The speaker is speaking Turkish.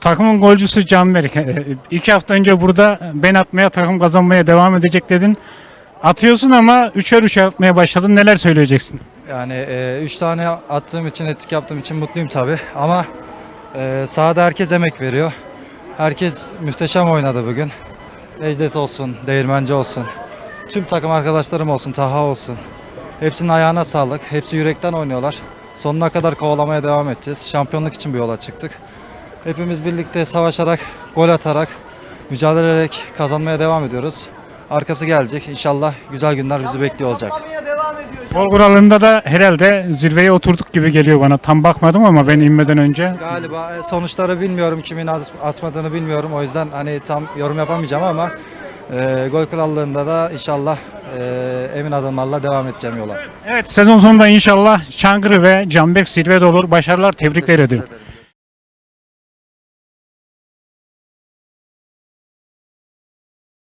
takımın golcüsü Canberk. E, İki hafta önce burada ben atmaya takım kazanmaya devam edecek dedin. Atıyorsun ama üçer üçer atmaya başladın. Neler söyleyeceksin? Yani 3 tane attığım için, ettik yaptığım için mutluyum tabii. Ama e, sahada herkes emek veriyor. Herkes muhteşem oynadı bugün. Necdet olsun, Değirmenci olsun. Tüm takım arkadaşlarım olsun, Taha olsun. Hepsinin ayağına sağlık. Hepsi yürekten oynuyorlar. Sonuna kadar kovalamaya devam edeceğiz. Şampiyonluk için bir yola çıktık. Hepimiz birlikte savaşarak, gol atarak, mücadele ederek kazanmaya devam ediyoruz. Arkası gelecek. İnşallah güzel günler bizi bekliyor olacak. Gol kuralında da herhalde zirveye oturduk gibi geliyor bana. Tam bakmadım ama ben inmeden önce. Galiba e, sonuçları bilmiyorum kimin as- asmadığını bilmiyorum o yüzden hani tam yorum yapamayacağım ama e, gol krallığında da inşallah e, emin adımlarla devam edeceğim yola. Evet sezon sonunda inşallah Çankırı ve Canberk zirvede olur. Başarılar tebrikler ediyorum.